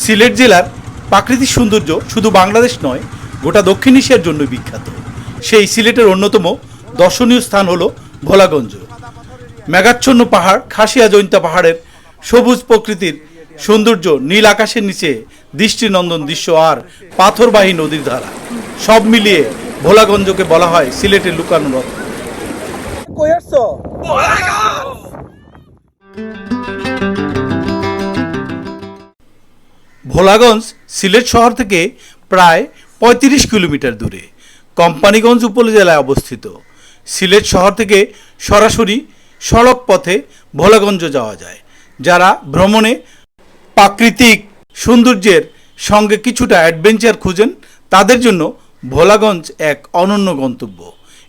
সিলেট জেলার প্রাকৃতিক সৌন্দর্য শুধু বাংলাদেশ নয় গোটা দক্ষিণ এশিয়ার জন্য বিখ্যাত। সেই সিলেটের অন্যতম দর্শনীয় স্থান হলো ভোলাগঞ্জ। মেঘাচ্ছন্ন পাহাড় খাসিয়া জৈন্তা পাহাড়ের সবুজ প্রকৃতির সৌন্দর্য নীল আকাশের নিচে দৃষ্টিনন্দন দৃশ্য আর পাথরবাহী নদীর ধারা। সব মিলিয়ে ভোলাগঞ্জকে বলা হয় সিলেটের লুকানো রত্ন কই আসছো? ভোলাগঞ্জ সিলেট শহর থেকে প্রায় পঁয়ত্রিশ কিলোমিটার দূরে, কোম্পানিগঞ্জ উপজেলায় অবস্থিত। সিলেট শহর থেকে সরাসরি সড়ক পথে ভোলাগঞ্জ যাওয়া যায়, যারা ভ্রমণে প্রাকৃতিক সৌন্দর্যের সঙ্গে কিছুটা অ্যাডভেঞ্চার খুঁজেন, তাদের জন্য ভোলাগঞ্জ এক অনন্য গন্তব্য।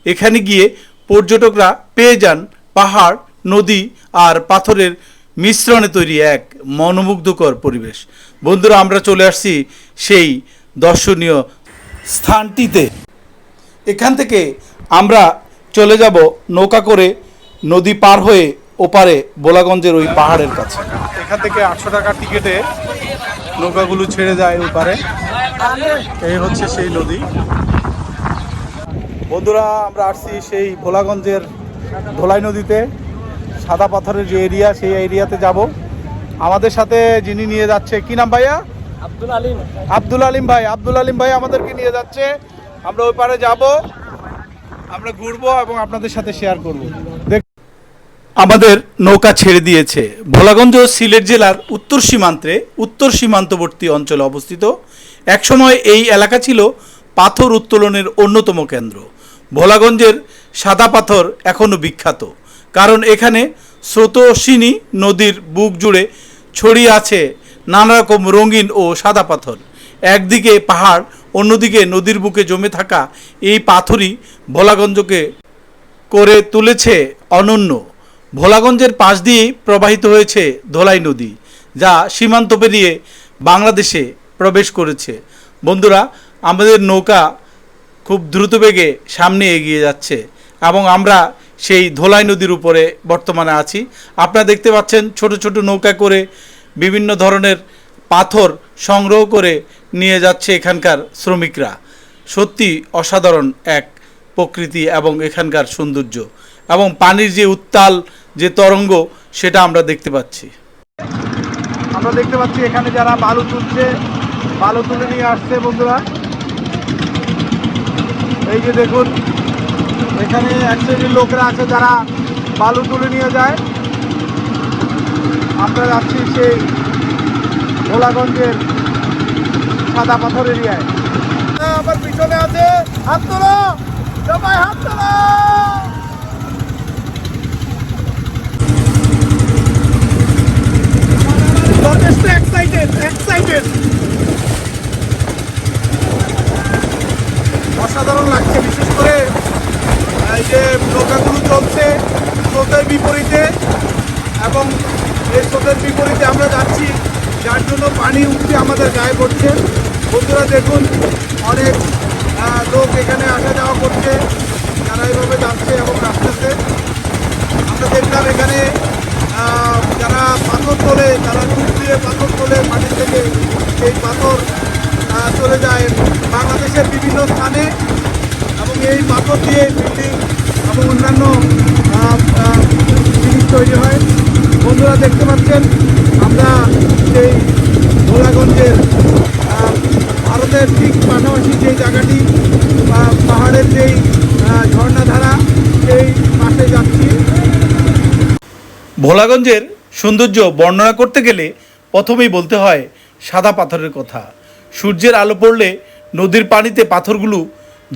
এখানে গিয়ে পর্যটকরা পেয়ে যান পাহাড়, নদী আর পাথরের মিশ্রণে তৈরি এক মনোমুগ্ধকর পরিবেশ। বন্ধুরা, আমরা চলে আসছি সেই দর্শনীয় স্থানটিতে। এখান থেকে আমরা চলে যাব নৌকা করে নদী পার হয়ে ওপারে বোলাগঞ্জের ওই পাহাড়ের কাছে। এখান থেকে আটশো টাকা টিকিটে নৌকাগুলো ছেড়ে যায় ওপারে। এই হচ্ছে সেই নদী। বন্ধুরা, আমরা আসছি সেই ভোলাগঞ্জের ধোলাই নদীতে। সাদা পাথরের যে এরিয়া সেই এরিয়াতে যাব। আমাদের সাথে যিনি নিয়ে যাচ্ছে কি নাম ভাইয়া? আব্দুল আলিম। আব্দুল আলিম ভাই আব্দুল আলিম ভাই আমাদেরকে নিয়ে যাচ্ছে। আমরা ওই পারে যাব। আমরা ঘুরবো এবং আপনাদের সাথে শেয়ার করব। আমাদের নৌকা ছেড়ে দিয়েছে। ভোলাগঞ্জ সিলেট জেলার উত্তর সীমান্তে উত্তর সীমান্তবর্তী অঞ্চলে অবস্থিত। একসময় এই এলাকা ছিল পাথর উত্তোলনের অন্যতম কেন্দ্র। ভোলাগঞ্জের সাদা পাথর এখনও বিখ্যাত। কারণ এখানে স্রোতস্বিনী নদীর বুক জুড়ে ছড়িয়ে আছে নানা রকম রঙিন ও সাদা পাথর। একদিকে পাহাড়, অন্যদিকে নদীর বুকে জমে থাকা এই পাথরই ভোলাগঞ্জকে করে তুলেছে অনন্য। ভোলাগঞ্জের পাশ দিয়েই প্রবাহিত হয়েছে ধোলাই নদী, যা সীমান্ত পেরিয়ে বাংলাদেশে প্রবেশ করেছে। বন্ধুরা, আমাদের নৌকা খুব দ্রুত বেগে সামনে এগিয়ে যাচ্ছে এবং আমরা সেই ধোলাই নদীর উপরে বর্তমানে আছি। আপনারা দেখতে পাচ্ছেন ছোট ছোট নৌকা করে বিভিন্ন ধরনের পাথর সংগ্রহ করে নিয়ে যাচ্ছে এখানকার শ্রমিকরা। সত্যি অসাধারণ এক প্রকৃতি এবং এখানকার সৌন্দর্য এবং পানির যে উত্তাল যে তরঙ্গ, সেটা আমরা দেখতে পাচ্ছি। আমরা দেখতে পাচ্ছি এখানে যারা বালু তুলছে, বালু তুলে নিয়ে আসছে বন্ধুরা। এই যে দেখুন এখানে এক শ্রেণির লোকরা আছে, যারা বালু তুলে নিয়ে যায়। আমরা যাচ্ছি সেই ভোলাগঞ্জের সাদা পাথর এরিয়ায়। আমার পিছনে আছে, হাত তোলো! সবাই হাত তোলো! অসাধারণ লাগছে, বিশেষ করে এই যে নৌকাগুলো চলছে, স্রোতের বিপরীতে এবং এই স্রোতের বিপরীতে আমরা যাচ্ছি, যার জন্য পানি উঠছে আমাদের গায়ে পড়ছে। বন্ধুরা দেখুন, অনেক লোক এখানে আসা যাওয়া করছে। তারা এইভাবে যাচ্ছে এবং আসতেছে। আমরা দেখলাম এখানে যারা পাথর তোলে, তারা ডুব দিয়ে পাথর তোলে মাটি থেকে। সেই পাথর চলে যায় বাংলাদেশের বিভিন্ন স্থানে। এই পাথর দিয়ে বিল্ডিং এবং অন্যান্য জিনিস তৈরি হয়। বন্ধুরা দেখতে পাচ্ছেন, আমরা সেই ভোলাগঞ্জের ভারতের ঠিক পাশাপাশি যে জায়গাটি পাহাড়ের যেই ঝর্ণাধারা, সেই পাশে যাচ্ছি। ভোলাগঞ্জের সৌন্দর্য বর্ণনা করতে গেলে প্রথমেই বলতে হয় সাদা পাথরের কথা। সূর্যের আলো পড়লে নদীর পানিতে পাথরগুলো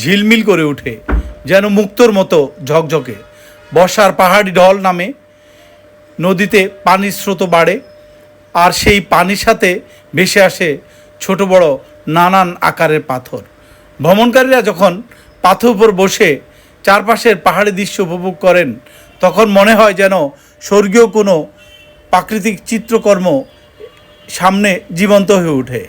ঝিলমিল করে ওঠে, যেন মুক্তোর মতো ঝকঝকে। বর্ষার পাহাড়ি ঢল নামে, নদীতে পানির স্রোত বাড়ে, আর সেই পানির সাথে ভেসে আসে ছোট বড় নানান আকারের পাথর। ভ্রমণকারীরা যখন পাথর উপর বসে চারপাশের পাহাড়ি দৃশ্য উপভোগ করেন, তখন মনে হয় যেন স্বর্গীয় কোনো প্রাকৃতিক চিত্রকর্ম সামনে জীবন্ত হয়ে ওঠে।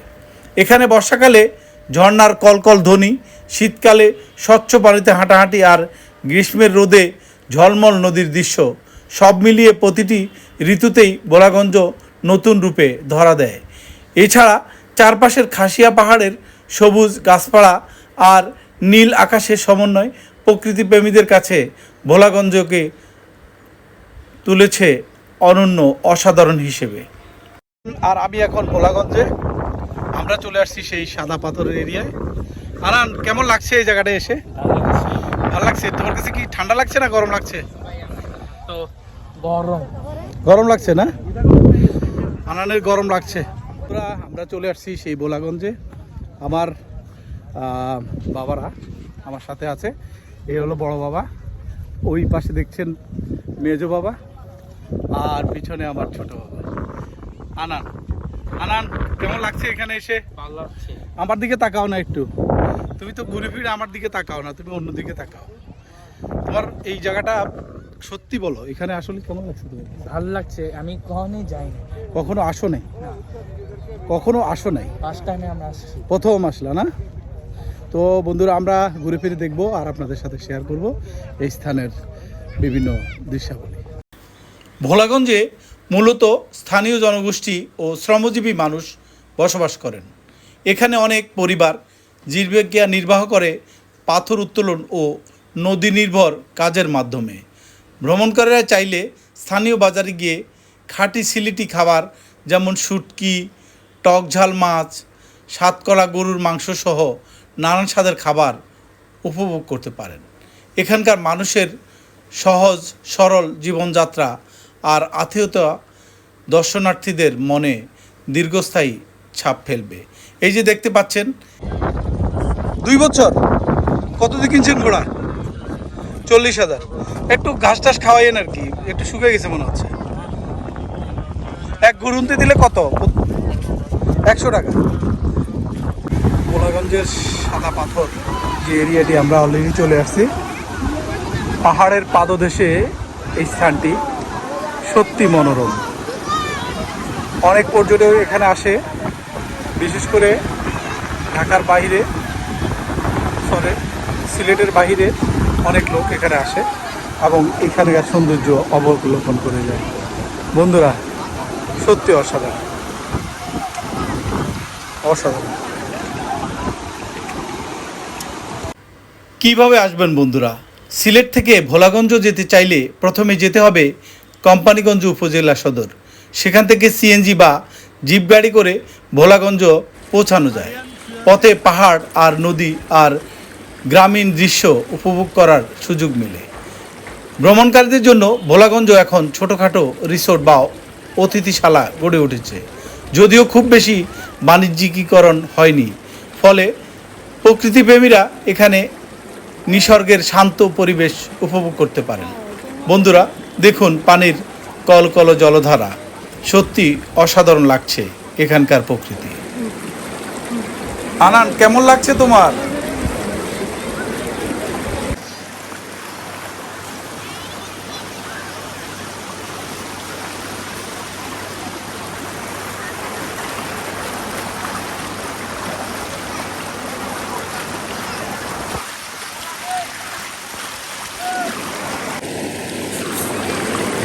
এখানে বর্ষাকালে ঝর্নার কলকল ধ্বনি শীতকালে স্বচ্ছ পানিতে হাঁটাহাঁটি আর গ্রীষ্মের রোদে ঝলমল নদীর দৃশ্য। সব মিলিয়ে প্রতিটি ঋতুতেই বোলাগঞ্জ নতুন রূপে ধরা দেয়। এছাড়া চারপাশের খাসিয়া পাহাড়ের সবুজ গাছপালা আর নীল আকাশের সমন্বয় প্রকৃতিপ্রেমীদের কাছে ভোলাগঞ্জকে তুলেছে অনন্য অসাধারণ হিসেবে। আর আমি এখন ভোলাগঞ্জে আমরা চলে আসছি সেই সাদা পাথরের এরিয়ায়। আনান কেমন লাগছে এই জায়গাটা এসে? ভালো লাগছে। তোমার কাছে কি ঠান্ডা লাগছে না গরম লাগছে? তো গরম। গরম লাগছে না? আনানের গরম লাগছে। আমরা আমরা চলে আসছি সেই বোলাগঞ্জে। আমার বাবারা আমার সাথে আছে। এই হলো বড় বাবা। ওই পাশে দেখছেন মেজো বাবা আর পিছনে আমার ছোট বাবা। আনান আনান কেমন লাগছে এখানে এসে? ভালো লাগছে। আমার দিকে তাকাও না একটু। তুমি তো ঘুরে ফিরে আমার দিকে তাকাও না তুমি অন্য দিকে তাকাও। তোমার এই জায়গাটা সত্যি বলো এখানে আসলে কেমন লাগছে তুমি ভালো লাগছে আমি কখনোই যাইনি। কখনো আসো নাই? কখনো আসো নাই? ফার্স্ট টাইমে আমরা আসছি। প্রথম আসলা না? তো বন্ধুরা আমরা ঘুরে ফিরে দেখব আর আপনাদের সাথে শেয়ার করব এই স্থানের বিভিন্ন দৃশ্যাবলী। ভোলাগঞ্জে মূলত স্থানীয় জনগোষ্ঠী ও শ্রমজীবী মানুষ বসবাস করেন। এখানে অনেক পরিবার জীবিকা নির্বাহ করে পাথর উত্তোলন ও নদী নির্ভর কাজের মাধ্যমে। ভ্রমণকারীরা চাইলে স্থানীয় বাজারে গিয়ে খাঁটি সিলিটি খাবার যেমন শুটকি, টক ঝাল মাছ, সাতকলা গরুর মাংস সহ নানান স্বাদের খাবার উপভোগ করতে পারেন। এখানকার মানুষের সহজ, সরল জীবনযাত্রা আর আত্মীয়তা দর্শনার্থীদের মনে দীর্ঘস্থায়ী ছাপ ফেলবে। এই যে দেখতে পাচ্ছেন দুই বছর? কত দিয়ে কিনছেন ঘোড়া? চল্লিশ হাজার। একটু ঘাস টাস খাওয়াইয়েন আর কি, একটু শুকিয়ে গেছে মনে হচ্ছে। এক ঘুরুনতে দিলে কত? একশো টাকা। গোলাগঞ্জের সাদা পাথর যে এরিয়াটি আমরা অলরেডি চলে আসছি, পাহাড়ের পাদদেশে এই স্থানটি সত্যি মনোরম। অনেক পর্যটক এখানে আসে, বিশেষ করে ঢাকার বাইরে। সরে সিলেটের বাইরে অনেক লোক এখানে আসে এবং এখানকার সৌন্দর্য অবলোকন করে যায়। বন্ধুরা, সত্যি অসাধারণ। অসাধারণ। কীভাবে আসবেন বন্ধুরা? সিলেট থেকে ভোলাগঞ্জ যেতে চাইলে প্রথমে যেতে হবে কোম্পানিগঞ্জ উপজেলা সদর। সেখান থেকে সিএনজি বা জিপ গাড়ি করে ভোলাগঞ্জ পৌঁছানো যায়। পথে পাহাড় আর নদী আর গ্রামীণ দৃশ্য উপভোগ করার সুযোগ মিলে। ভ্রমণকারীদের জন্য ভোলাগঞ্জ এখন ছোটোখাটো রিসোর্ট বা অতিথিশালা গড়ে উঠেছে। যদিও খুব বেশি বাণিজ্যিকীকরণ হয়নি, ফলে প্রকৃতিপ্রেমীরা এখানে নিসর্গের শান্ত পরিবেশ উপভোগ করতে পারেন। বন্ধুরা, দেখুন পানির কলকল জলধারা। সত্যি অসাধারণ লাগছে এখানকার প্রকৃতি। আনান, কেমন লাগছে তোমার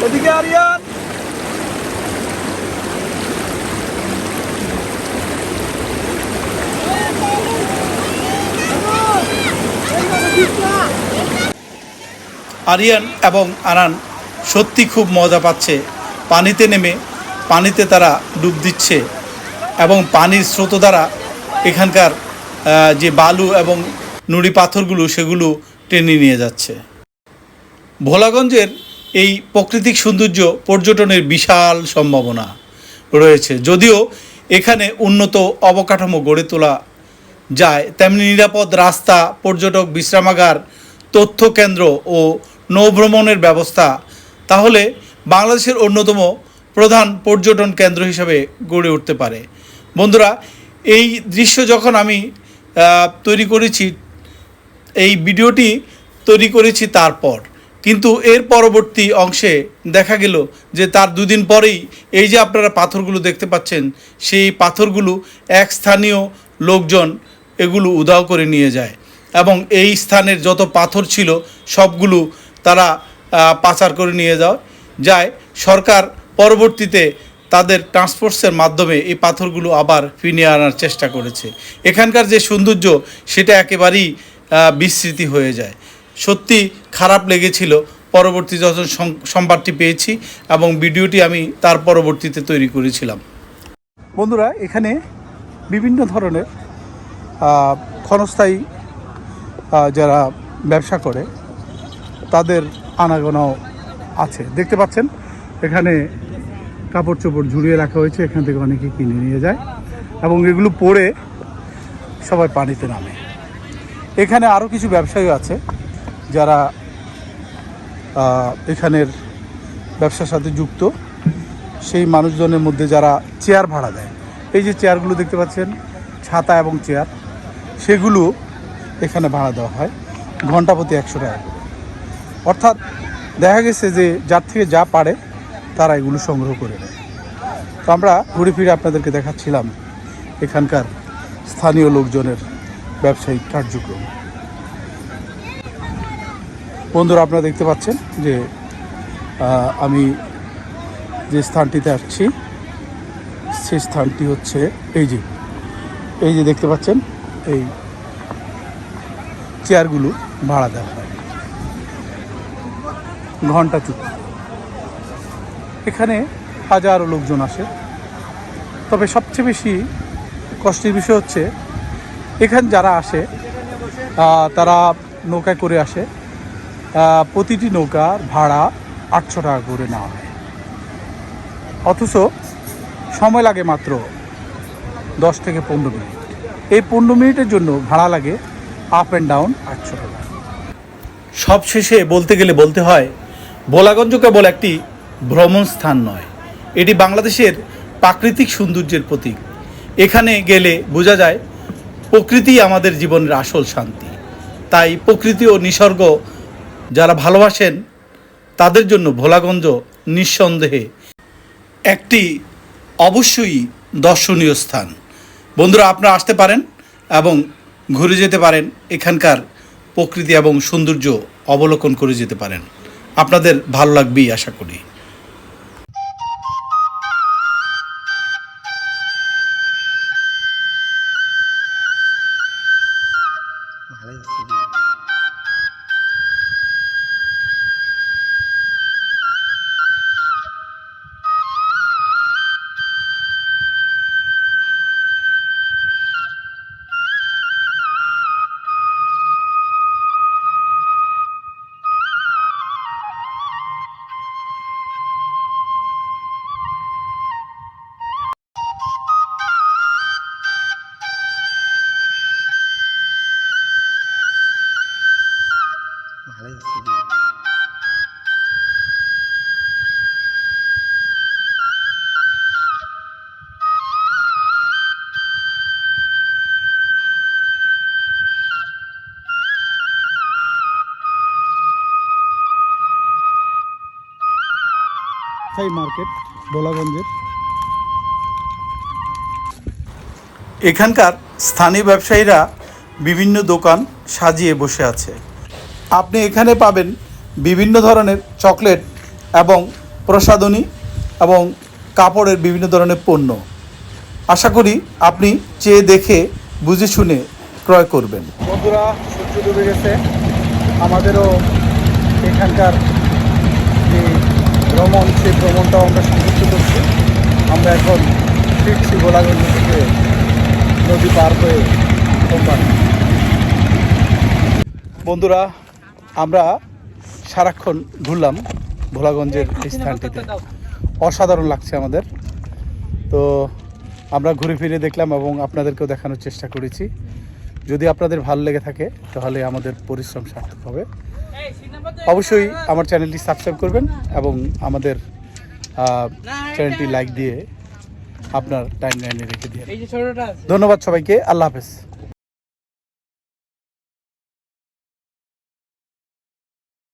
ওদিকে আরিয়ান আরিয়ান এবং আরান সত্যি খুব মজা পাচ্ছে। পানিতে নেমে পানিতে তারা ডুব দিচ্ছে এবং পানির স্রোত দ্বারা এখানকার যে বালু এবং নুড়ি পাথরগুলো সেগুলো টেনে নিয়ে যাচ্ছে। ভোলাগঞ্জের এই প্রাকৃতিক সৌন্দর্য পর্যটনের বিশাল সম্ভাবনা রয়েছে। যদিও এখানে উন্নত অবকাঠামো গড়ে তোলা যায়, তেমনি নিরাপদ রাস্তা, পর্যটক, বিশ্রামাগার তথ্য কেন্দ্র ও নৌভ্রমণের ব্যবস্থা। তাহলে বাংলাদেশের অন্যতম প্রধান পর্যটন কেন্দ্র হিসাবে গড়ে উঠতে পারে। বন্ধুরা, এই দৃশ্য যখন আমি তৈরি করেছি, এই ভিডিওটি তৈরি করেছি তারপর। কিন্তু এর পরবর্তী অংশে দেখা গেল যে তার দুদিন পরেই এই যে আপনারা পাথরগুলো দেখতে পাচ্ছেন, সেই পাথরগুলো এক স্থানীয় লোকজন এগুলো উধাও করে নিয়ে যায়। এবং এই স্থানের যত পাথর ছিল, সবগুলো তারা পাচার করে নিয়ে যাও যায়, সরকার পরবর্তীতে তাদের ট্রান্সপোর্টসের মাধ্যমে এই পাথরগুলো আবার ফিরিয়ে আনার চেষ্টা করেছে। এখানকার যে সৌন্দর্য, সেটা একেবারেই বিস্মৃতি হয়ে যায়। সত্যি খারাপ লেগেছিল, পরবর্তী যখন সংবাদটি পেয়েছি এবং ভিডিওটি আমি তার পরবর্তীতে তৈরি করেছিলাম। বন্ধুরা, এখানে বিভিন্ন ধরনের ক্ষণস্থায়ী যারা ব্যবসা করে তাদের আনাগোনাও আছে। দেখতে পাচ্ছেন, এখানে কাপড় চোপড় ঝুলিয়ে রাখা হয়েছে, এখান থেকে অনেকে কিনে নিয়ে যায় এবং এগুলো পরে সবাই পানিতে নামে। এখানে আরও কিছু ব্যবসায়ী আছে যারা এখানের ব্যবসার সাথে যুক্ত। সেই মানুষজনের মধ্যে যারা চেয়ার ভাড়া দেয়। এই যে চেয়ারগুলো দেখতে পাচ্ছেন, ছাতা এবং চেয়ার, সেগুলো এখানে ভাড়া দেওয়া হয়। ঘণ্টা প্রতি একশো টাকা। অর্থাৎ দেখা গেছে যে যার থেকে যা পারে, তারা এগুলো সংগ্রহ করে নেয়। তো আমরা ঘুরে ফিরে আপনাদেরকে দেখাচ্ছিলাম এখানকার স্থানীয় লোকজনের ব্যবসায়িক কার্যক্রম। বন্ধুরা, আপনারা দেখতে পাচ্ছেন যে আমি যে স্থানটিতে আসছি সেই স্থানটি হচ্ছে এই যে এই যে দেখতে পাচ্ছেন, এই চেয়ারগুলো ভাড়া দেওয়া হয়। ঘণ্টা চুক্তি এখানে হাজারো লোকজন আসে। তবে সবচেয়ে বেশি কষ্টের বিষয় হচ্ছে, এখানে যারা আসে তারা নৌকায় করে আসে। প্রতিটি নৌকার ভাড়া আটশো টাকা করে নেওয়া হয়। অথচ সময় লাগে মাত্র দশ থেকে পনেরো মিনিট। এই পনেরো মিনিটের জন্য ভাড়া লাগে আপ অ্যান্ড ডাউন আটশো টাকা। সব শেষে বলতে গেলে বলতে হয় ভোলাগঞ্জ কেবল একটি ভ্রমণ স্থান নয়, এটি বাংলাদেশের প্রাকৃতিক সৌন্দর্যের প্রতীক। এখানে গেলে বোঝা যায় প্রকৃতি আমাদের জীবনের আসল শান্তি। তাই প্রকৃতি ও নিসর্গ যারা ভালোবাসেন, তাদের জন্য ভোলাগঞ্জ নিঃসন্দেহে একটি অবশ্যই দর্শনীয় স্থান। বন্ধুরা, আপনারা আসতে পারেন এবং ঘুরে যেতে পারেন। এখানকার প্রকৃতি এবং সৌন্দর্য অবলোকন করে যেতে পারেন। আপনাদের ভালো লাগবেই আশা করি। সাই মার্কেট ভোলাগঞ্জের। এখানকার স্থানীয় ব্যবসায়ীরা বিভিন্ন দোকান সাজিয়ে বসে আছে। আপনি এখানে পাবেন বিভিন্ন ধরনের চকলেট এবং প্রসাধনী এবং কাপড়ের বিভিন্ন ধরনের পণ্য। আশা করি আপনি চেয়ে দেখে বুঝে শুনে ক্রয় করবেন। বন্ধুরা সূর্য ডুবে গেছে। আমাদেরও এখানকার যে ভ্রমণ, সেই ভ্রমণটাও আমরা সংযুক্ত করছি। আমরা এখন ফিরছি গোলাগঞ্জ থেকে নদী পার হয়ে কোম্পানি বন্ধুরা, আমরা সারাক্ষণ ঘুরলাম ভোলাগঞ্জের স্থানটিতে। অসাধারণ লাগছে আমাদের। তো আমরা ঘুরে ফিরে দেখলাম এবং আপনাদেরকেও দেখানোর চেষ্টা করেছি। যদি আপনাদের ভালো লেগে থাকে, তাহলে আমাদের পরিশ্রম সার্থক হবে। অবশ্যই আমার চ্যানেলটি সাবস্ক্রাইব করবেন এবং আমাদের চ্যানেলটি লাইক দিয়ে আপনার টাইম লাইনে রেখে দিয়ে ধন্যবাদ সবাইকে আল্লাহ হাফেজ।